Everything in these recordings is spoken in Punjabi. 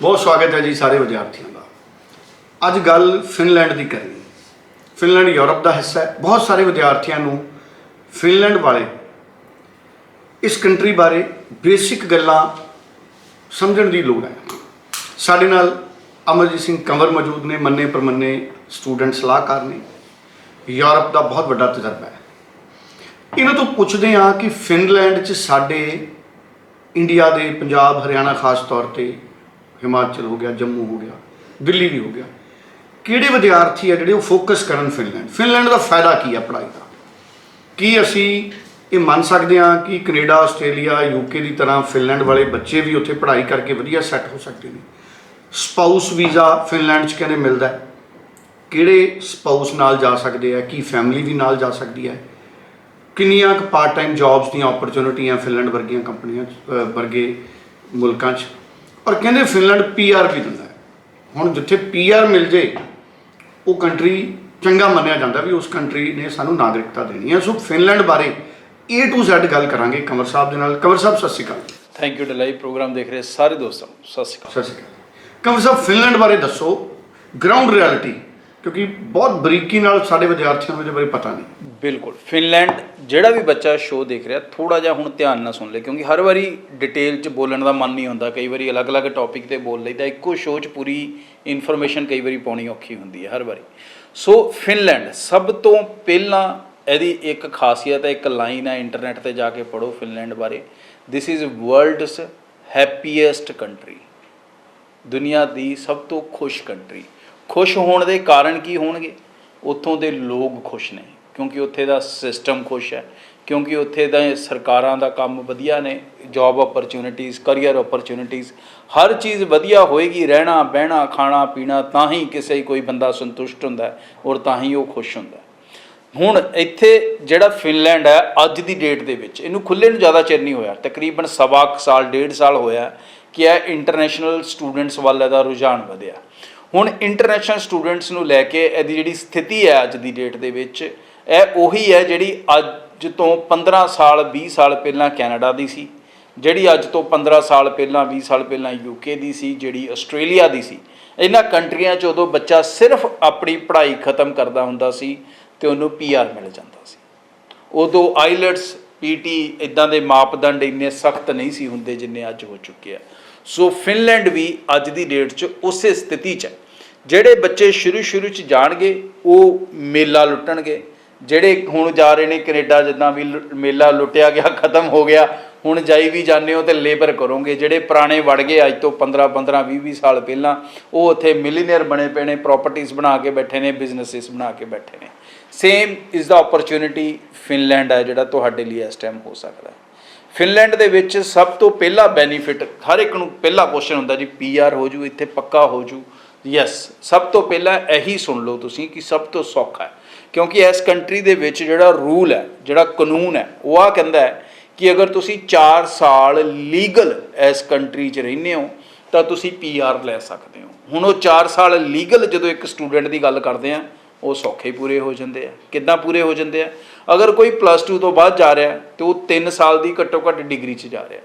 ਬਹੁਤ ਸਵਾਗਤ ਹੈ ਜੀ ਸਾਰੇ ਵਿਦਿਆਰਥੀਆਂ ਦਾ। ਅੱਜ ਗੱਲ ਫਿਨਲੈਂਡ ਦੀ ਕਰਨੀ ਫਿਨਲੈਂਡ ਯੂਰਪ ਦਾ ਹਿੱਸਾ ਹੈ। ਬਹੁਤ ਸਾਰੇ ਵਿਦਿਆਰਥੀਆਂ ਨੂੰ ਫਿਨਲੈਂਡ ਵਾਲੇ ਇਸ ਕੰਟਰੀ ਬਾਰੇ ਬੇਸਿਕ ਗੱਲਾਂ ਸਮਝਣ ਦੀ ਲੋੜ ਹੈ। ਸਾਡੇ ਨਾਲ ਅਮਰਜੀਤ ਸਿੰਘ ਕੰਵਰ ਮੌਜੂਦ ਨੇ, ਮੰਨੇ ਪ੍ਰਮੰਨੇ ਸਟੂਡੈਂਟ ਸਲਾਹਕਾਰ ਨੇ। ਯੂਰਪ ਦਾ ਬਹੁਤ ਵੱਡਾ ਤਜਰਬਾ ਹੈ। ਇਹਨਾਂ ਤੋਂ ਪੁੱਛਦੇ ਹਾਂ ਕਿ ਫਿਨਲੈਂਡ 'ਚ ਸਾਡੇ ਇੰਡੀਆ ਦੇ ਪੰਜਾਬ, ਹਰਿਆਣਾ ਖਾਸ ਤੌਰ ਤੇ ਹਿਮਾਚਲ ਹੋ ਗਿਆ ਜੰਮੂ ਹੋ ਗਿਆ ਦਿੱਲੀ ਵੀ ਹੋ ਗਿਆ। ਕਿਹੜੇ ਵਿਦਿਆਰਥੀ ਆ ਜਿਹੜੇ ਉਹ ਫੋਕਸ ਕਰਨ ਫਿਨਲੈਂਡ ਫਿਨਲੈਂਡ ਦਾ ਫਾਇਦਾ ਕੀ ਆ ਪੜ੍ਹਾਈ ਦਾ? ਕੀ ਅਸੀਂ ਇਹ ਮੰਨ ਸਕਦੇ ਹਾਂ ਕਿ ਕੈਨੇਡਾ ਆਸਟ੍ਰੇਲੀਆ ਯੂਕੇ ਦੀ ਤਰ੍ਹਾਂ ਫਿਨਲੈਂਡ ਵਾਲੇ ਬੱਚੇ ਵੀ ਉੱਥੇ ਪੜ੍ਹਾਈ ਕਰਕੇ ਵਧੀਆ ਸੈੱਟ ਹੋ ਸਕਦੇ ਨੇ? ਸਪਾਊਸ ਵੀਜ਼ਾ ਫਿਨਲੈਂਡ 'ਚ ਕਹਿੰਦੇ ਮਿਲਦਾ ਹੈ? ਕਿਹੜੇ ਸਪਾਊਸ ਨਾਲ ਜਾ ਸਕਦੇ ਆ ਕੀ ਫੈਮਿਲੀ ਵੀ ਨਾਲ ਜਾ ਸਕਦੀ ਹੈ? ਕਿੰਨੀਆਂ ਕੁ ਪਾਰਟ ਟਾਈਮ ਜੌਬਸ ਦੀਆਂ ਓਪਰਚੁਨਿਟੀਆਂ ਫਿਨਲੈਂਡ ਵਰਗੀਆਂ ਕੰਪਨੀਆਂ 'ਚ, ਵਰਗੇ ਮੁਲਕਾਂ 'ਚ? ਔਰ ਕਹਿੰਦੇ ਫਿਨਲੈਂਡ ਪੀਆਰ ਵੀ ਦਿੰਦਾ ਹੈ। ਹੁਣ ਜਿੱਥੇ ਪੀਆਰ ਮਿਲ ਜੇ ਉਹ ਕੰਟਰੀ ਚੰਗਾ ਮੰਨਿਆ ਜਾਂਦਾ ਵੀ ਉਸ ਕੰਟਰੀ ਨੇ ਸਾਨੂੰ ਨਾਗਰਿਕਤਾ ਦੇਣੀ ਹੈ। ਸੋ ਫਿਨਲੈਂਡ ਬਾਰੇ A to Z ਗੱਲ ਕਰਾਂਗੇ ਕੰਵਰ ਸਾਹਿਬ ਦੇ ਨਾਲ। ਕੰਵਰ ਸਾਹਿਬ ਸਤਿ ਸ਼੍ਰੀ ਅਕਾਲ। ਥੈਂਕ ਯੂ ਡਲਾਈ ਪ੍ਰੋਗਰਾਮ ਦੇਖ ਰਹੇ ਸਾਰੇ ਦੋਸਤਾਂ ਨੂੰ। ਸਤਿ ਸ਼੍ਰੀ ਅਕਾਲ। ਸਤਿ ਸ਼੍ਰੀ ਅਕਾਲ। ਕੰਵਰ ਸਾਹਿਬ ਫਿਨਲੈਂਡ ਬਾਰੇ ਦੱਸੋ। ਗਰਾਊਂਡ ਰਿਐਲਿਟੀ ਕਿਉਂਕਿ ਬਹੁਤ ਬਰੀਕੀ ਨਾਲ ਸਾਡੇ ਵਿਦਿਆਰਥੀਆਂ ਨੂੰ ਇਹਦੇ ਬਾਰੇ ਪਤਾ ਨਹੀਂ। ਬਿਲਕੁਲ। ਫਿਨਲੈਂਡ ਜਿਹੜਾ ਵੀ ਬੱਚਾ ਸ਼ੋਅ ਦੇਖ ਰਿਹਾ ਥੋੜਾ ਜਿਹਾ ਹੁਣ ਧਿਆਨ ਨਾਲ ਸੁਣ ਲੈ, ਕਿਉਂਕਿ ਹਰ ਵਾਰੀ ਡਿਟੇਲ 'ਚ ਬੋਲਣ ਦਾ ਮਨ ਨਹੀਂ ਹੁੰਦਾ। ਕਈ ਵਾਰੀ ਅਲੱਗ-ਅਲੱਗ ਟੌਪਿਕ ਤੇ ਬੋਲ ਲਈਦਾ, ਇੱਕੋ ਸ਼ੋਅ 'ਚ ਪੂਰੀ ਇਨਫੋਰਮੇਸ਼ਨ ਕਈ ਵਾਰੀ ਪਾਉਣੀ ਔਖੀ ਹੁੰਦੀ ਹੈ ਹਰ ਵਾਰੀ। ਸੋ ਫਿਨਲੈਂਡ ਸਭ ਤੋਂ ਪਹਿਲਾਂ ਇਹਦੀ ਇੱਕ ਖਾਸੀਅਤ ਹੈ, ਇੱਕ ਲਾਈਨ ਹੈ ਇੰਟਰਨੈਟ ਤੇ ਜਾ ਕੇ ਪੜੋ ਫਿਨਲੈਂਡ ਬਾਰੇ। This is world's happiest country ਦੁਨੀਆ ਦੀ ਸਭ ਤੋਂ ਖੁਸ਼ ਕੰਟਰੀ ਖੁਸ਼ ਹੋਣ ਦੇ ਕਾਰਨ ਕੀ ਹੋਣਗੇ? ਉੱਥੋਂ ਦੇ ਲੋਕ ਖੁਸ਼ ਨੇ, ਕਿਉਂਕਿ ਉੱਥੇ ਦਾ ਸਿਸਟਮ ਖੁਸ਼ ਹੈ, ਕਿਉਂਕਿ ਉੱਥੇ ਦਾ ਸਰਕਾਰਾਂ ਦਾ ਕੰਮ ਵਧੀਆ ਨੇ ਜੌਬ ਓਪਰਚ्युनिटीज ਕੈਰੀਅਰ ਓਪਰਚ्युनिटीज ਹਰ ਚੀਜ਼ ਵਧੀਆ ਹੋਏਗੀ, ਰਹਿਣਾ, ਬਹਿਣਾ, ਖਾਣਾ, ਪੀਣਾ, ਤਾਂ ਹੀ ਕਿਸੇ ਕੋਈ ਬੰਦਾ ਸੰਤੁਸ਼ਟ ਹੁੰਦਾ ਹੈ ਔਰ ਤਾਂ ਹੀ ਉਹ ਖੁਸ਼ ਹੁੰਦਾ ਹੈ। ਹੁਣ ਇੱਥੇ ਜਿਹੜਾ ਫਿਨਲੈਂਡ ਹੈ, ਅੱਜ ਦੀ ਡੇਟ ਦੇ ਵਿੱਚ, ਇਹਨੂੰ ਖੁੱਲੇ ਨੂੰ ਜ਼ਿਆਦਾ ਚਿਰ ਨਹੀਂ ਹੋਇਆ, ਤਕਰੀਬਨ ਸਵਾ ਸਾਲ, ਡੇਢ ਸਾਲ ਹੋਇਆ ਕਿ ਇਹ ਇੰਟਰਨੈਸ਼ਨਲ ਸਟੂਡੈਂਟਸ ਵੱਲ ਇਹਦਾ ਰੁਝਾਨ ਵਧਿਆ। ਹੁਣ ਇੰਟਰਨੈਸ਼ਨਲ ਸਟੂਡੈਂਟਸ ਨੂੰ ਲੈ ਕੇ ਇਹਦੀ ਜਿਹੜੀ ਸਥਿਤੀ ਹੈ ਅੱਜ ਦੀ ਡੇਟ ਦੇ ਵਿੱਚ, ਇਹ ਉਹੀ ਹੈ ਜਿਹੜੀ ਅੱਜ ਤੋਂ 15 ਸਾਲ 20 ਸਾਲ ਪਹਿਲਾਂ ਕੈਨੇਡਾ ਦੀ ਸੀ, ਜਿਹੜੀ ਅੱਜ ਤੋਂ 15 ਸਾਲ ਪਹਿਲਾਂ 20 ਸਾਲ ਪਹਿਲਾਂ ਯੂਕੇ ਦੀ ਸੀ, ਜਿਹੜੀ ਆਸਟ੍ਰੇਲੀਆ ਦੀ ਸੀ। ਇਹਨਾਂ ਕੰਟਰੀਆਂ 'ਚ ਉਦੋਂ ਬੱਚਾ ਸਿਰਫ ਆਪਣੀ ਪੜ੍ਹਾਈ ਖਤਮ ਕਰਦਾ ਹੁੰਦਾ ਸੀ ਤੇ ਉਹਨੂੰ ਪੀਆਰ ਮਿਲ ਜਾਂਦਾ ਸੀ। ਉਦੋਂ ਆਈਲਟਸ ਪੀਟੀ ਇਦਾਂ ਦੇ ਮਾਪਦੰਡ ਇੰਨੇ ਸਖਤ ਨਹੀਂ ਸੀ ਹੁੰਦੇ ਜਿੰਨੇ ਅੱਜ ਹੋ ਚੁੱਕੇ ਆ। ਸੋ ਫਿਨਲੈਂਡ ਵੀ ਅੱਜ ਦੀ ਡੇਟ 'ਚ ਉਸੇ ਸਥਿਤੀ 'ਚ ਹੈ। ਜਿਹੜੇ ਬੱਚੇ ਸ਼ੁਰੂ ਸ਼ੁਰੂ ਚ ਜਾਣਗੇ, ਉਹ ਮੇਲਾ ਲੁੱਟਣਗੇ। ਜਿਹੜੇ ਹੁਣ ਜਾ ਰਹੇ ਨੇ ਕੈਨੇਡਾ, ਜਿੱਦਾਂ ਵੀ ਮੇਲਾ ਲੁੱਟਿਆ ਗਿਆ, ਖਤਮ ਹੋ ਗਿਆ, ਹੁਣ ਜਾਈ ਵੀ ਜਾਂਦੇ ਹੋ ਤੇ ਲੇਬਰ ਕਰੋਗੇ। ਜਿਹੜੇ ਪੁਰਾਣੇ ਵੜ ਗਏ ਅੱਜ ਤੋਂ 15 15 20 20 ਸਾਲ ਪਹਿਲਾਂ, ਉਹ ਉੱਥੇ ਮਿਲੀਨੀਅਰ ਬਣੇ ਪਏ ਨੇ ਪ੍ਰਾਪਰਟੀਆਂ ਬਣਾ ਕੇ ਬੈਠੇ ਨੇ ਬਿਜ਼ਨੈਸਿਸ ਬਣਾ ਕੇ ਬੈਠੇ ਨੇ। Same is the opportunity Finland ਹੈ, ਜਿਹੜਾ ਤੁਹਾਡੇ ਲਈ ਇਸ ਟਾਈਮ ਹੋ ਸਕਦਾ ਫਿਨਲੈਂਡ ਦੇ ਵਿੱਚ ਸਭ ਤੋਂ ਪਹਿਲਾ ਬੈਨੀਫਿਟ ਹਰ ਇੱਕ ਨੂੰ ਪਹਿਲਾ ਕੁਐਸਚਨ ਹੁੰਦਾ ਜੀ ਪੀਆਰ ਹੋ ਜੂ, ਇੱਥੇ ਪੱਕਾ ਹੋ ਜੂ। ਯੈਸ ਸਭ ਤੋਂ ਪਹਿਲਾਂ ਇਹੀ ਸੁਣ ਲਓ ਤੁਸੀਂ ਕਿ ਸਭ ਤੋਂ ਸੌਖਾ ਹੈ, ਕਿਉਂਕਿ ਇਸ ਕੰਟਰੀ ਦੇ ਵਿੱਚ ਜਿਹੜਾ ਰੂਲ ਹੈ, ਜਿਹੜਾ ਕਾਨੂੰਨ ਹੈ, ਉਹ ਆ ਕਹਿੰਦਾ ਹੈ ਕਿ ਅਗਰ ਤੁਸੀਂ 4 ਸਾਲ ਲੀਗਲ ਇਸ ਕੰਟਰੀ 'ਚ ਰਹਿੰਦੇ ਹੋ, ਤਾਂ ਤੁਸੀਂ ਪੀਆਰ ਲੈ ਸਕਦੇ ਹੋ। ਹੁਣ ਉਹ 4 ਸਾਲ ਲੀਗਲ ਜਦੋਂ ਇੱਕ ਸਟੂਡੈਂਟ ਦੀ ਗੱਲ ਕਰਦੇ ਆ, ਉਹ ਸੌਖੇ ਪੂਰੇ ਹੋ ਜਾਂਦੇ ਆ। ਕਿੱਦਾਂ ਪੂਰੇ ਹੋ ਜਾਂਦੇ ਆ? ਅਗਰ ਕੋਈ ਪਲੱਸ 2 ਤੋਂ ਬਾਅਦ ਜਾ ਰਿਹਾ, ਤੇ ਉਹ 3 ਸਾਲ ਦੀ ਘੱਟੋ ਘੱਟ ਡਿਗਰੀ 'ਚ ਜਾ ਰਿਹਾ।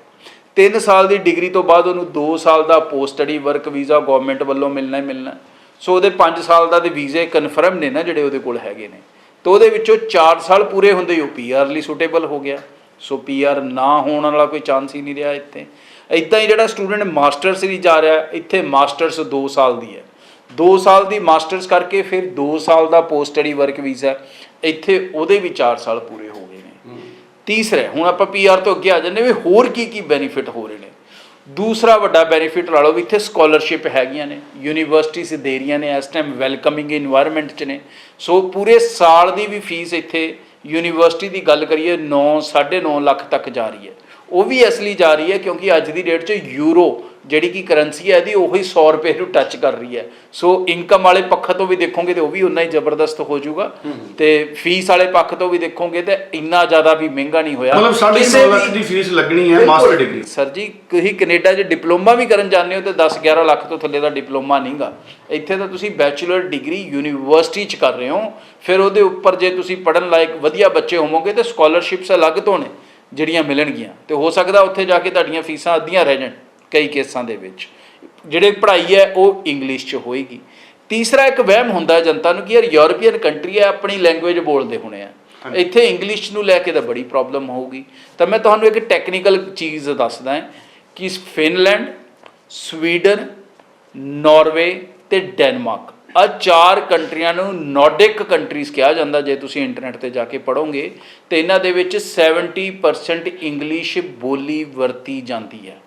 3 ਸਾਲ ਦੀ ਡਿਗਰੀ ਤੋਂ ਬਾਅਦ ਉਹਨੂੰ 2 ਸਾਲ ਦਾ post study work visa government ਵੱਲੋਂ ਮਿਲਣਾ ਹੀ ਮਿਲਣਾ। ਸੋ ਉਹਦੇ 5 ਸਾਲ ਦਾ ਦੇ ਵੀਜ਼ੇ ਕਨਫਰਮ ਨੇ ਨਾ ਜਿਹੜੇ ਉਹਦੇ ਕੋਲ ਹੈਗੇ ਨੇ। ਤੇ ਉਹਦੇ ਵਿੱਚੋਂ 4 ਸਾਲ ਪੂਰੇ ਹੁੰਦੇ ਹੀ ਉਹ ਪੀਆਰ ਲਈ ਸੁਟੇਬਲ ਹੋ ਗਿਆ। ਸੋ ਪੀਆਰ ਨਾ ਹੋਣ ਵਾਲਾ ਕੋਈ ਚਾਂਸ ਹੀ ਨਹੀਂ ਰਿਹਾ ਇੱਥੇ। ਇਦਾਂ ਹੀ ਜਿਹੜਾ ਸਟੂਡੈਂਟ ਮਾਸਟਰਸ ਲਈ ਜਾ ਰਿਹਾ, ਇੱਥੇ ਮਾਸਟਰਸ 2 ਸਾਲ ਦੀ ਹੈ। 2 ਸਾਲ ਦੀ ਮਾਸਟਰਸ ਕਰਕੇ ਫਿਰ 2 ਸਾਲ ਦਾ ਪੋਸਟ ਸਟੱਡੀ ਵਰਕ ਵੀਜ਼ਾ ਇੱਥੇ ਉਹਦੇ ਵੀ 4 ਸਾਲ ਪੂਰੇ ਹੋ ਤੀਸਰਾ ਹੁਣ ਆਪਾਂ ਪੀਆਰ ਤੋਂ ਅੱਗੇ ਆ ਜਾਂਦੇ ਵੀ ਹੋਰ ਕੀ ਕੀ ਬੈਨੀਫਿਟ ਹੋ ਰਹੇ ਨੇ। ਦੂਸਰਾ ਵੱਡਾ ਬੈਨੀਫਿਟ ਲਾ ਲਓ ਵੀ ਇੱਥੇ ਸਕਾਲਰਸ਼ਿਪ ਹੈਗੀਆਂ ਨੇ ਯੂਨੀਵਰਸਿਟੀਜ਼ ਦੇ ਰਹੀਆਂ ਨੇ, ਇਸ ਟਾਈਮ ਵੈਲਕਮਿੰਗ ਇਨਵਾਇਰਨਮੈਂਟ 'ਚ ਨੇ। ਸੋ ਪੂਰੇ ਸਾਲ ਦੀ ਵੀ ਫੀਸ ਇੱਥੇ ਯੂਨੀਵਰਸਿਟੀ ਦੀ ਗੱਲ ਕਰੀਏ 9 9.5 ਲੱਖ ਤੱਕ ਜਾ ਰਹੀ ਹੈ। ਉਹ ਵੀ ਇਸ ਲਈ ਜਾ ਰਹੀ ਹੈ ਕਿਉਂਕਿ ਅੱਜ ਦੀ ਡੇਟ 'ਚ ਯੂਰੋ ਜਿਹੜੀ ਕਿ ਕਰੰਸੀ ਹੈ ਇਹਦੀ ਉਹੀ 100 ਰੁਪਏ ਨੂੰ ਟੱਚ ਕਰ ਰਹੀ ਹੈ। ਸੋ ਇਨਕਮ ਵਾਲੇ ਪੱਖ ਤੋਂ ਵੀ ਦੇਖੋਗੇ ਤੇ ਉਹ ਵੀ ਉਨਾ ਹੀ ਜ਼ਬਰਦਸਤ ਹੋ ਜਾਊਗਾ। ਤੇ ਫੀਸ ਵਾਲੇ ਪੱਖ ਤੋਂ ਵੀ ਦੇਖੋਗੇ ਤੇ ਇੰਨਾ ਜ਼ਿਆਦਾ ਵੀ ਮਹਿੰਗਾ ਨਹੀਂ ਹੋਇਆ। ਮਤਲਬ 9.5 ਲੱਖ ਦੀ ਫੀਸ ਲੱਗਣੀ ਹੈ ਮਾਸਟਰ ਡਿਗਰੀ ਸਰ ਜੀ ਤੁਸੀਂ ਕੈਨੇਡਾ 'ਚ ਡਿਪਲੋਮਾ ਵੀ ਕਰਨ ਜਾਂਦੇ ਹੋ ਤੇ 10 11 ਲੱਖ ਤੋਂ ਥੱਲੇ ਦਾ ਡਿਪਲੋਮਾ ਨਹੀਂਗਾ। ਇੱਥੇ ਤਾਂ ਤੁਸੀਂ ਬੈਚਲਰ ਡਿਗਰੀ ਯੂਨੀਵਰਸਿਟੀ 'ਚ ਕਰ ਰਹੇ ਹੋ। ਫਿਰ ਉਹਦੇ ਉੱਪਰ ਜੇ ਤੁਸੀਂ ਪੜਨ ਲਾਇਕ ਵਧੀਆ ਬੱਚੇ ਹੋਵੋਗੇ ਤੇ ਸਕਾਲਰਸ਼ਿਪਸ ਅਲੱਗ ਤੋਂ ਨੇ ਜਿਹੜੀਆਂ ਮਿਲਣਗੀਆਂ। ਤੇ ਹੋ ਸਕਦਾ ਉੱਥੇ ਜਾ ਕੇ ਤੁਹਾਡੀਆਂ ਫੀਸਾਂ ਅੱਧੀਆਂ ਰਹਿ ਜਾਣ। ਕਈ ਕੇਸਾਂ ਦੇ ਵਿੱਚ। ਜਿਹੜੇ ਪੜ੍ਹਾਈ ਹੈ ਉਹ ਇੰਗਲਿਸ਼ 'ਚ ਹੋਏਗੀ। ਤੀਸਰਾ ਇੱਕ ਵਹਿਮ ਹੁੰਦਾ ਜਨਤਾ ਨੂੰ ਕਿ ਯਾਰ ਯੂਰਪੀਅਨ ਕੰਟਰੀ ਹੈ ਆਪਣੀ ਲੈਂਗੁਏਜ ਬੋਲਦੇ ਹੋਣੇ ਆ। ਇੱਥੇ ਇੰਗਲਿਸ਼ ਨੂੰ ਲੈ ਕੇ ਤਾਂ ਬੜੀ ਪ੍ਰੋਬਲਮ ਹੋਊਗੀ। ਤਾਂ ਮੈਂ ਤੁਹਾਨੂੰ ਇੱਕ ਟੈਕਨੀਕਲ ਚੀਜ਼ ਦੱਸਦਾ ਹਾਂ ਕਿ ਫਿਨਲੈਂਡ ਸਵੀਡਨ ਨਾਰਵੇ ਤੇ ਡੈਨਮਾਰਕ ਆ ਚਾਰ ਕੰਟਰੀਆਂ ਨੂੰ ਨੋਰਡਿਕ ਕੰਟਰੀਜ਼ ਕਿਹਾ ਜਾਂਦਾ ਜੇ ਤੁਸੀਂ ਇੰਟਰਨੈਟ ਤੇ ਜਾ ਕੇ ਪੜੋਗੇ ਤੇ ਇਹਨਾਂ ਦੇ ਵਿੱਚ 70% ਇੰਗਲਿਸ਼ ਬੋਲੀ ਵਰਤੀ ਜਾਂਦੀ ਹੈ।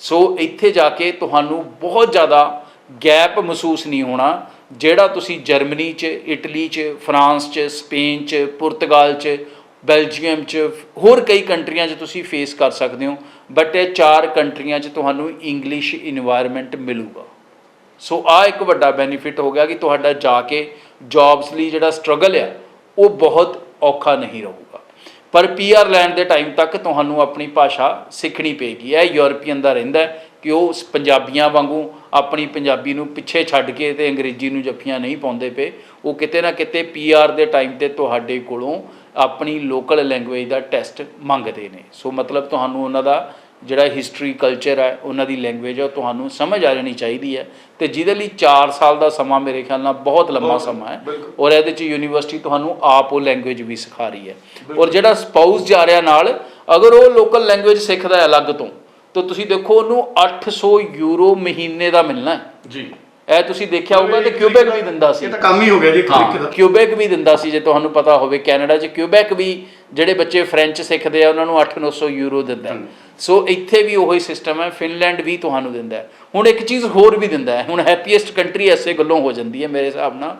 ਸੋ ਇੱਥੇ ਜਾ ਕੇ ਤੁਹਾਨੂੰ ਬਹੁਤ ਜ਼ਿਆਦਾ ਗੈਪ ਮਹਿਸੂਸ ਨਹੀਂ ਹੋਣਾ, ਜਿਹੜਾ ਤੁਸੀਂ ਜਰਮਨੀ 'ਚ, ਇਟਲੀ 'ਚ, ਫਰਾਂਸ 'ਚ, ਸਪੇਨ 'ਚ, ਪੁਰਤਗਾਲ 'ਚ, ਬੈਲਜੀਅਮ 'ਚ, ਹੋਰ ਕਈ ਕੰਟਰੀਆਂ 'ਚ ਤੁਸੀਂ ਫੇਸ ਕਰ ਸਕਦੇ ਹੋ ਬਟ ਇਹ ਚਾਰ ਕੰਟਰੀਆਂ 'ਚ ਤੁਹਾਨੂੰ ਇੰਗਲਿਸ਼ ਇਨਵਾਇਰਨਮੈਂਟ ਮਿਲੂਗਾ। ਸੋ ਆ ਇੱਕ ਵੱਡਾ ਬੈਨੀਫਿਟ ਹੋ ਗਿਆ ਕਿ ਤੁਹਾਡਾ ਜਾ ਕੇ ਜੌਬਸ ਲਈ ਜਿਹੜਾ ਸਟਰਗਲ ਆ, ਉਹ ਬਹੁਤ ਔਖਾ ਨਹੀਂ ਰਹੂਗਾ। ਪਰ ਪੀਆਰ ਲੈਣ ਦੇ ਟਾਈਮ ਤੱਕ ਤੁਹਾਨੂੰ ਆਪਣੀ ਭਾਸ਼ਾ ਸਿੱਖਣੀ ਪਏਗੀ। ਇਹ ਯੂਰਪੀਅਨ ਦਾ ਰਹਿੰਦਾ ਕਿ ਉਹ ਪੰਜਾਬੀਆਂ ਵਾਂਗੂ ਆਪਣੀ ਪੰਜਾਬੀ ਨੂੰ ਪਿੱਛੇ ਛੱਡ ਕੇ ਤੇ ਅੰਗਰੇਜ਼ੀ ਨੂੰ ਜੱਫੀਆਂ ਨਹੀਂ ਪਾਉਂਦੇ ਪਏ। ਉਹ ਕਿਤੇ ਨਾ ਕਿਤੇ ਪੀਆਰ ਦੇ ਟਾਈਮ ਤੇ ਤੁਹਾਡੇ ਕੋਲੋਂ ਆਪਣੀ ਲੋਕਲ ਲੈਂਗੁਏਜ ਦਾ ਟੈਸਟ ਮੰਗਦੇ ਨੇ। ਸੋ ਮਤਲਬ ਤੁਹਾਨੂੰ ਉਹਨਾਂ ਦਾ ਜਿਹੜਾ ਹਿਸਟਰੀ ਕਲਚਰ ਹੈ ਉਹਨਾਂ ਦੀ ਲੈਂਗੁਏਜ ਹੈ ਉਹ ਤੁਹਾਨੂੰ ਸਮਝ ਆ ਜਾਣੀ ਚਾਹੀਦੀ ਹੈ। ਤੇ ਜਿਹਦੇ ਲਈ 4 ਸਾਲ ਦਾ ਸਮਾਂ ਮੇਰੇ ਖਿਆਲ ਨਾਲ ਬਹੁਤ ਲੰਮਾ ਸਮਾਂ ਹੈ। ਔਰ ਇਹਦੇ ਚ ਯੂਨੀਵਰਸਿਟੀ ਤੁਹਾਨੂੰ ਆਪ ਉਹ ਲੈਂਗੁਏਜ ਵੀ ਸਿਖਾ ਰਹੀ ਹੈ। ਔਰ ਜਿਹੜਾ ਸਪਾਊਸ ਜਾ ਰਿਹਾ ਨਾਲ ਅਗਰ ਉਹ ਲੋਕਲ ਲੈਂਗੁਏਜ ਸਿੱਖਦਾ ਹੈ ਅਲੱਗ ਤੋਂ ਤਾਂ ਤੁਸੀਂ ਦੇਖੋ ਉਹਨੂੰ 800 ਯੂਰੋ ਮਹੀਨੇ ਦਾ ਮਿਲਣਾ ਹੈ। ਜੀ। ਇਹ ਤੁਸੀਂ ਦੇਖਿਆ ਹੋਊਗਾ ਤੇ ਕਿਊਬੈਕ ਵੀ ਦਿੰਦਾ ਸੀ। ਇਹ ਤਾਂ ਕੰਮ ਹੀ ਹੋ ਗਿਆ ਜੀ ਤਰੀਕੇ ਦਾ। ਕਿਊਬੈਕ ਵੀ ਦਿੰਦਾ ਸੀ ਜੇ ਤੁਹਾਨੂੰ ਪਤਾ ਹੋਵੇ ਕੈਨੇਡਾ 'ਚ। ਕਿਊਬੈਕ ਵੀ ਜਿਹੜੇ ਬੱਚੇ ਫ੍ਰੈਂਚ ਸਿੱਖਦੇ ਆ ਉਹਨਾਂ ਨੂੰ 8-900 ਯੂਰੋ ਦਿੰਦਾ। ਸੋ ਇੱਥੇ ਵੀ ਉਹੀ ਸਿਸਟਮ ਹੈ ਫਿਨਲੈਂਡ ਵੀ ਤੁਹਾਨੂੰ ਦਿੰਦਾ। ਹੁਣ ਇੱਕ ਚੀਜ਼ ਹੋਰ ਵੀ ਦਿੰਦਾ ਹੈ ਹੁਣ ਹੈਪੀਐਸਟ ਕੰਟਰੀ ਐਸੇ ਗੱਲੋਂ ਹੋ ਜਾਂਦੀ ਹੈ ਮੇਰੇ ਹਿਸਾਬ ਨਾਲ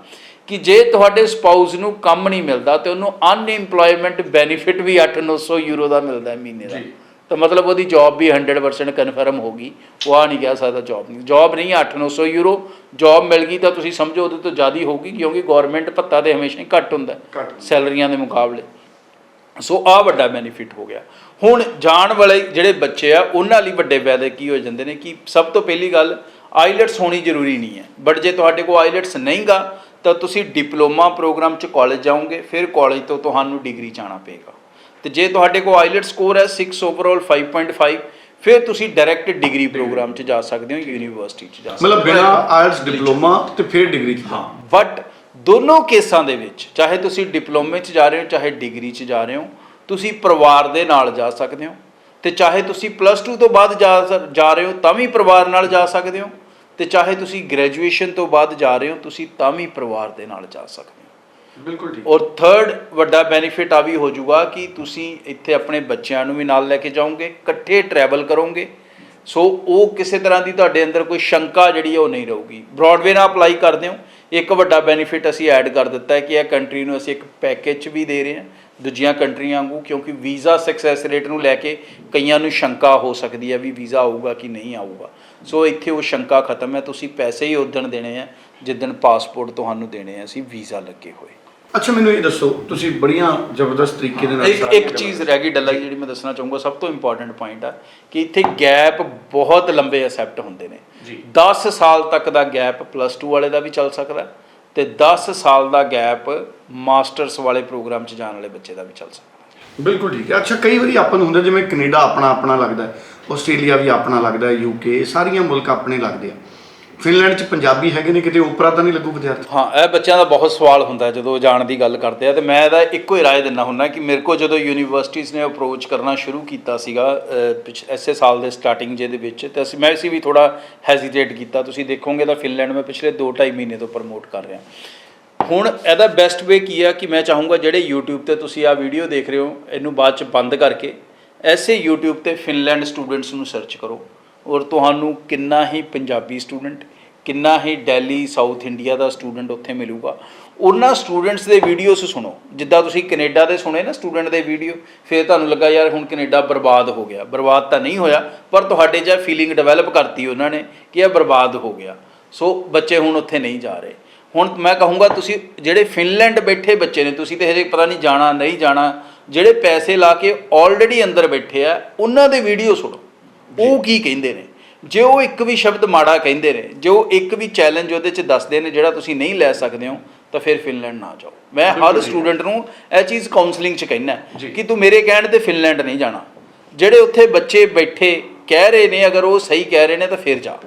ਕਿ ਜੇ ਤੁਹਾਡੇ ਸਪਾਊਸ ਨੂੰ ਕੰਮ ਨਹੀਂ ਮਿਲਦਾ ਤੇ ਉਹਨੂੰ ਅਨਇੰਪਲੋਇਮੈਂਟ ਬੈਨੀਫਿਟ ਵੀ 8-900 ਯੂਰੋ ਦਾ ਮਿਲਦਾ ਹੈ ਮਹੀਨੇ ਦਾ। ਤਾਂ ਮਤਲਬ ਉਹਦੀ ਜੌਬ ਵੀ 100% ਕਨਫਰਮ ਹੋ ਗਈ। ਉਹ ਆ ਨਹੀਂ ਕਹਿ ਸਕਦਾ ਜੌਬ ਨਹੀਂ। ਜੌਬ ਨਹੀਂ 8-900 ਯੂਰੋ ਜੌਬ ਮਿਲ ਗਈ ਤਾਂ ਤੁਸੀਂ ਸਮਝੋ ਉਹਦੇ ਤੋਂ ਜ਼ਿਆਦਾ ਹੋਊਗੀ ਕਿਉਂਕਿ ਗਵਰਨਮੈਂਟ ਭੱਤਾ ਤੇ ਹਮੇਸ਼ਾ ਹੀ ਘੱਟ ਹੁੰਦਾ। ਸੈਲਰੀਆਂ ਦੇ ਮੁਕਾਬਲੇ। ਸੋ ਆ ਵੱਡਾ ਬੈਨੀਫਿਟ ਹੋ ਗਿਆ। ਹੁਣ ਜਾਣ ਵਾਲੇ ਜਿਹੜੇ ਬੱਚੇ ਆ ਉਹਨਾਂ ਲਈ ਵੱਡੇ ਫਾਇਦੇ ਕੀ ਹੋ ਜਾਂਦੇ ਨੇ ਕਿ ਸਭ ਤੋਂ ਪਹਿਲੀ ਗੱਲ ਆਈਲੈਟਸ ਹੋਣੀ ਜ਼ਰੂਰੀ ਨਹੀਂ ਹੈ। ਬਟ ਜੇ ਤੁਹਾਡੇ ਕੋਲ ਆਈਲੈਟਸ ਨਹੀਂਗਾ ਤਾਂ ਤੁਸੀਂ ਡਿਪਲੋਮਾ ਪ੍ਰੋਗਰਾਮ ਚ ਕਾਲਜ ਜਾਓਗੇ ਫਿਰ ਕਾਲਜ ਤੋਂ ਤੁਹਾਨੂੰ ਡਿਗਰੀ ਚਾਣਾ ਪਏਗਾ। ਤੇ ਜੇ ਤੁਹਾਡੇ ਕੋਲ ਆਈਲੈਟ ਸਕੋਰ ਹੈ 6 ਓਵਰਆਲ 5.5 ਫਿਰ ਤੁਸੀਂ ਡਾਇਰੈਕਟ ਡਿਗਰੀ ਪ੍ਰੋਗਰਾਮ ਚ ਜਾ ਸਕਦੇ ਹੋ ਯੂਨੀਵਰਸਿਟੀ ਚ ਜਾ ਸਕਦੇ ਮਤਲਬ ਬਿਨਾ ਆਇਲਸ ਡਿਪਲੋਮਾ ਤੇ ਫਿਰ ਡਿਗਰੀ ਹਾਂ ਬਟ ਦੋਨੋਂ ਕੇਸਾਂ ਦੇ ਵਿੱਚ ਚਾਹੇ ਤੁਸੀਂ ਡਿਪਲੋਮੇ 'ਚ ਜਾ ਰਹੇ ਹੋ ਚਾਹੇ ਡਿਗਰੀ 'ਚ ਜਾ ਰਹੇ ਹੋ ਤੁਸੀਂ ਪਰਿਵਾਰ ਦੇ ਨਾਲ ਜਾ ਸਕਦੇ ਹੋ ਤੇ ਚਾਹੇ ਤੁਸੀਂ ਪਲੱਸ 2 ਤੋਂ ਬਾਅਦ ਜਾ ਰਹੇ ਹੋ ਤਾਂ ਵੀ ਪਰਿਵਾਰ ਨਾਲ ਜਾ ਸਕਦੇ ਹੋ ਤੇ ਚਾਹੇ ਤੁਸੀਂ ਗ੍ਰੈਜੂਏਸ਼ਨ ਤੋਂ ਬਾਅਦ ਜਾ ਰਹੇ ਹੋ ਤੁਸੀਂ ਤਾਂ ਵੀ ਪਰਿਵਾਰ ਦੇ ਨਾਲ ਜਾ ਸਕਦੇ ਹੋ। ਬਿਲਕੁਲ ਠੀਕ। ਔਰ ਥਰਡ ਵੱਡਾ ਬੈਨੀਫਿਟ ਆ ਵੀ ਹੋ ਜਾਊਗਾ ਕਿ ਤੁਸੀਂ ਇੱਥੇ ਆਪਣੇ ਬੱਚਿਆਂ ਨੂੰ ਵੀ ਨਾਲ ਲੈ ਕੇ ਜਾਓਗੇ, ਇਕੱਠੇ ਟਰੈਵਲ ਕਰੋਗੇ। ਸੋ ਉਹ ਕਿਸੇ ਤਰ੍ਹਾਂ ਦੀ ਤੁਹਾਡੇ ਅੰਦਰ ਕੋਈ ਸ਼ੰਕਾ ਜਿਹੜੀ ਹੈ ਉਹ ਨਹੀਂ ਰਹੂਗੀ। ਬ੍ਰੌਡਵੇ ਨਾਲ ਅਪਲਾਈ ਕਰਦੇ ਹੋ, ਇੱਕ ਵੱਡਾ ਬੈਨੀਫਿਟ ਅਸੀਂ ਐਡ ਕਰ ਦਿੱਤਾ ਹੈ ਕਿ ਇਹ ਕੰਟਰੀ ਨੂੰ ਅਸੀਂ ਇੱਕ ਪੈਕੇਜ 'ਚ ਵੀ ਦੇ ਰਹੇ ਹਾਂ, ਦੂਜੀਆਂ ਕੰਟਰੀਆਂ ਵਾਂਗੂ, ਕਿਉਂਕਿ ਵੀਜ਼ਾ ਸਕਸੈਸ ਰੇਟ ਨੂੰ ਲੈ ਕੇ ਕਈਆਂ ਨੂੰ ਸ਼ੰਕਾ ਹੋ ਸਕਦੀ ਹੈ ਵੀ ਵੀਜ਼ਾ ਆਊਗਾ ਕਿ ਨਹੀਂ ਆਊਗਾ। ਸੋ ਇੱਥੇ ਉਹ ਸ਼ੰਕਾ ਖਤਮ ਹੈ, ਤੁਸੀਂ ਪੈਸੇ ਹੀ ਉਦਣ ਦੇਣੇ ਆ, ਜਿੱਦਣ ਪਾਸਪੋਰਟ ਤੁਹਾਨੂੰ ਦੇਣੇ ਆ, ਅਸੀਂ ਵੀਜ਼ਾ ਲੱਗੇ ਹੋਏ। ਅੱਛਾ ਮੈਨੂੰ ਇਹ ਦੱਸੋ ਤੁਸੀਂ ਬੜੀਆਂ ਜ਼ਬਰਦਸਤ ਤਰੀਕੇ ਦੇ ਨਾਲ ਇੱਕ ਚੀਜ਼ ਰਹਿ ਗਈ ਡੱਲਾ ਜਿਹੜੀ ਮੈਂ ਦੱਸਣਾ ਚਾਹੂੰਗਾ ਸਭ ਤੋਂ ਇੰਪੋਰਟੈਂਟ ਪੁਆਇੰਟ ਆ ਕਿ ਇੱਥੇ ਗੈਪ ਬਹੁਤ ਲੰਬੇ ਅਸੈਪਟ ਹੁੰਦੇ ਨੇ। ਜੀ। 10 ਸਾਲ ਤੱਕ ਦਾ ਗੈਪ ਪਲੱਸ 2 ਵਾਲੇ ਦਾ ਵੀ ਚੱਲ ਸਕਦਾ ਤੇ 10 ਸਾਲ ਦਾ ਗੈਪ ਮਾਸਟਰਸ ਵਾਲੇ ਪ੍ਰੋਗਰਾਮ 'ਚ ਜਾਣ ਵਾਲੇ ਬੱਚੇ ਦਾ ਵੀ ਚੱਲ ਸਕਦਾ ਬਿਲਕੁਲ ਠੀਕ ਹੈ। ਅੱਛਾ ਕਈ ਵਾਰੀ ਆਪਾਂ ਨੂੰ ਹੁੰਦਾ ਜਿਵੇਂ ਕੈਨੇਡਾ ਆਪਣਾ ਆਪਣਾ ਲੱਗਦਾ ਆਸਟ੍ਰੇਲੀਆ ਵੀ ਆਪਣਾ ਲੱਗਦਾ ਯੂਕੇ ਸਾਰੀਆਂ ਮੁਲਕ ਆਪਣੇ ਲੱਗਦੇ ਆ। ਫਿਨਲੈਂਡ 'ਚ ਪੰਜਾਬੀ ਹੈਗੇ ਨੇ ਕਿਤੇ ਉਪਰਾ ਤਾਂ ਨਹੀਂ ਲੱਗੂ ਵਿਦਿਆਰਥੀ? ਹਾਂ, ਇਹ ਬੱਚਿਆਂ ਦਾ ਬਹੁਤ ਸਵਾਲ ਹੁੰਦਾ ਜਦੋਂ ਜਾਣ ਦੀ ਗੱਲ ਕਰਦੇ ਆ, ਤੇ ਮੈਂ ਇਹਦਾ ਇੱਕੋ ਹੀ ਰਾਏ ਦਿੰਦਾ ਹੁੰਦਾ ਕਿ ਮੇਰੇ ਕੋਲ ਜਦੋਂ ਯੂਨੀਵਰਸਿਟੀਜ਼ ਨੇ ਅਪਰੋਚ ਕਰਨਾ ਸ਼ੁਰੂ ਕੀਤਾ ਸੀਗਾ ਪਿਛ- ਐਸੇ ਸਾਲ ਦੇ ਸਟਾਰਟਿੰਗ ਜੇ ਦੇ ਵਿੱਚ, ਤੇ ਅਸੀਂ, ਮੈਂ ਅਸੀਂ ਵੀ ਥੋੜਾ ਹੈਜ਼ਿਟੇਟ ਕੀਤਾ। ਤੁਸੀਂ ਦੇਖੋਗੇ ਤਾਂ ਫਿਨਲੈਂਡ ਮੈਂ ਪਿਛਲੇ 2.5 ਮਹੀਨੇ ਤੋਂ ਪ੍ਰਮੋਟ ਕਰ ਰਿਹਾ। ਹੁਣ ਇਹਦਾ ਬੈਸਟ ਵੇ ਕੀ ਆ ਕਿ ਮੈਂ ਚਾਹੂੰਗਾ ਜਿਹੜੇ YouTube ਤੇ ਤੁਸੀਂ ਆ ਵੀਡੀਓ ਦੇਖ ਰਹੇ ਹੋ, ਇਹਨੂੰ ਬਾਅਦ ਚ ਬੰਦ ਕਰਕੇ, ਐਸੇ YouTube ਤੇ ਫਿਨਲੈਂਡ ਸਟੂਡੈਂਟਸ ਨੂੰ ਸਰਚ ਕਰੋ। ਔਰ ਤੁਹਾਨੂੰ ਕਿੰਨਾ ਹੀ ਪੰਜਾਬੀ ਸਟੂਡੈਂਟ, ਕਿੰਨਾ ਹੀ ਦਿੱਲੀ ਸਾਊਥ ਇੰਡੀਆ ਦਾ ਸਟੂਡੈਂਟ ਉੱਥੇ ਮਿਲੂਗਾ। ਉਹਨਾਂ ਸਟੂਡੈਂਟਸ ਦੇ ਵੀਡੀਓਸ ਸੁਣੋ। ਜਿੱਦਾਂ ਤੁਸੀਂ ਕੈਨੇਡਾ ਦੇ ਸੁਣੇ ਨਾ ਸਟੂਡੈਂਟ ਦੇ ਵੀਡੀਓ, ਫਿਰ ਤੁਹਾਨੂੰ ਲੱਗਾ ਯਾਰ ਹੁਣ ਕੈਨੇਡਾ ਬਰਬਾਦ ਹੋ ਗਿਆ। ਬਰਬਾਦ ਤਾਂ ਨਹੀਂ ਹੋਇਆ, ਪਰ ਤੁਹਾਡੇ 'ਚ ਫੀਲਿੰਗ ਡਿਵੈਲਪ ਕਰਤੀ ਉਹਨਾਂ ਨੇ ਕਿ ਇਹ ਬਰਬਾਦ ਹੋ ਗਿਆ। ਸੋ ਬੱਚੇ ਹੁਣ ਉੱਥੇ ਨਹੀਂ ਜਾ ਰਹੇ। ਹੁਣ ਮੈਂ ਕਹੂੰਗਾ ਤੁਸੀਂ ਜਿਹੜੇ ਫਿਨਲੈਂਡ ਬੈਠੇ ਬੱਚੇ ਨੇ, ਤੁਸੀਂ ਤੇ ਹਜੇ ਪਤਾ ਨਹੀਂ ਜਾਣਾ ਨਹੀਂ ਜਾਣਾ, ਜਿਹੜੇ ਪੈਸੇ ਲਾ ਕੇ ਆਲਰੇਡੀ ਅੰਦਰ ਬੈਠੇ ਆ, ਉਹਨਾਂ ਦੇ ਵੀਡੀਓ ਸੁਣੋ। ਉਹ ਕੀ ਕਹਿੰਦੇ ਨੇ? ਜੇ ਉਹ ਇੱਕ ਵੀ ਸ਼ਬਦ ਮਾੜਾ ਕਹਿੰਦੇ ਨੇ ਜੋ ਇੱਕ ਵੀ ਚੈਲੰਜ ਉਹਦੇ ਚ ਦੱਸਦੇ ਨੇ ਜਿਹੜਾ ਤੁਸੀਂ ਨਹੀਂ ਲੈ ਸਕਦੇ ਹੋ ਤਾਂ ਫਿਰ ਫਿਨਲੈਂਡ ਨਾ ਜਾਓ। ਮੈਂ ਹਰ। ਸਟੂਡੈਂਟ ਨੂੰ ਇਹ ਚੀਜ਼ ਕਾਉਂਸਲਿੰਗ ਚ ਕਹਿਣਾ। ਕਿ ਤੂੰ ਮੇਰੇ ਕਹਿਣ ਤੇ ਫਿਨਲੈਂਡ ਨਹੀਂ ਜਾਣਾ। ਜਿਹੜੇ ਉੱਥੇ ਬੱਚੇ ਬੈਠੇ ਕਹਿ ਰਹੇ ਨੇ ਅਗਰ ਉਹ ਸਹੀ ਕਹਿ ਰਹੇ ਨੇ ਤਾਂ ਫਿਰ ਜਾ।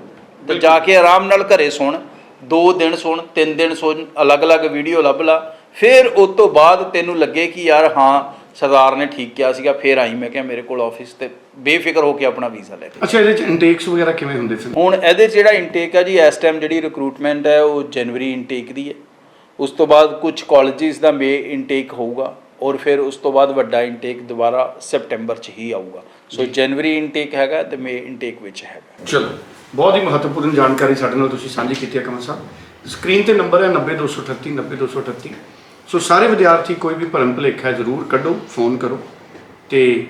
ਤੇ ਜਾ ਕੇ ਆਰਾਮ ਨਾਲ ਘਰੇ ਸੁਣ ਦੋ ਦਿਨ ਸੁਣ ਤਿੰਨ ਦਿਨ ਸੁਣ ਅਲੱਗ-ਅਲੱਗ ਵੀਡੀਓ ਲੱਭ ਲਾ। ਫਿਰ ਉਸ ਤੋਂ ਬਾਅਦ ਤੈਨੂੰ ਲੱਗੇ ਕਿ ਯਾਰ ਹਾਂ ਸਰਦਾਰ ਨੇ ਠੀਕ ਕਿਹਾ ਸੀਗਾ ਫਿਰ ਆਈ ਮੈਂ ਕਿਹਾ ਮੇਰੇ ਕੋਲ ਆਫਿਸ ਤੇ ਬੇਫਿਕਰ ਹੋ ਕੇ ਆਪਣਾ ਵੀਜ਼ਾ ਲੈ ਕੇ ਅੱਛਾ ਇਹਦੇ ਚ ਇਨਟੇਕਸ ਵਗੈਰਾ ਕਿਵੇਂ ਹੁੰਦੇ ਫਿਰ ਹੁਣ ਇਹਦੇ 'ਚ ਜਿਹੜਾ ਇਨਟੇਕ ਹੈ ਜੀ ਇਸ ਟਾਈਮ ਜਿਹੜੀ ਰਿਕਰੂਟਮੈਂਟ ਹੈ ਉਹ ਜਨਵਰੀ ਇਨਟੇਕ ਦੀ ਹੈ। ਉਸ ਤੋਂ ਬਾਅਦ ਕੁਝ ਕਾਲਜਿਸ ਦਾ ਮੇ ਇਨਟੇਕ ਹੋਊਗਾ ਔਰ ਫਿਰ ਉਸ ਤੋਂ ਬਾਅਦ ਵੱਡਾ ਇਨਟੇਕ ਦੁਬਾਰਾ ਸੈਪਟੈਂਬਰ 'ਚ ਹੀ ਆਊਗਾ। ਸੋ ਜਨਵਰੀ ਇਨਟੇਕ ਹੈਗਾ ਤੇ ਮੇ ਇਨਟੇਕ ਵਿੱਚ ਹੈਗਾ। ਚਲੋ ਬਹੁਤ ਹੀ ਮਹੱਤਵਪੂਰਨ ਜਾਣਕਾਰੀ ਸਾਡੇ ਨਾਲ ਤੁਸੀਂ ਸਾਂਝੀ ਕੀਤੀ ਹੈ ਕਮਲ ਸਾਹਿਬ। ਸਕਰੀਨ ਤੇ ਨੰਬਰ ਹੈ 90238 90238 ਸੋ ਸਾਰੇ ਵਿਦਿਆਰਥੀ ਕੋਈ ਵੀ ਭਰਮ ਭੁਲੇਖਾ ਜ਼ਰੂਰ ਕੱਢੋ ਫੋਨ ਕਰੋ ਤੇ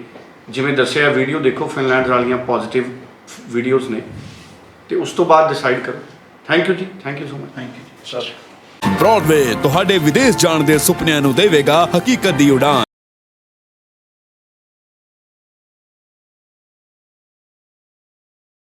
ਜਿਵੇਂ ਦੱਸਿਆ ਵੀਡੀਓ ਦੇਖੋ ਫਿਨਲੈਂਡ ਵਾਲੀਆਂ ਪੋਜ਼ਿਟਿਵ ਵੀਡੀਓਜ਼ ਨੇ। ਤੇ ਉਸ ਤੋਂ ਬਾਅਦ ਡਿਸਾਈਡ ਕਰੋ। Thank you ji thank you so much thank you sir Broadway ਤੁਹਾਡੇ ਵਿਦੇਸ਼ ਜਾਣ ਦੇ ਸੁਪਨਿਆਂ ਨੂੰ ਦੇਵੇਗਾ ਹਕੀਕਤ ਦੀ ਉਡਾਨ।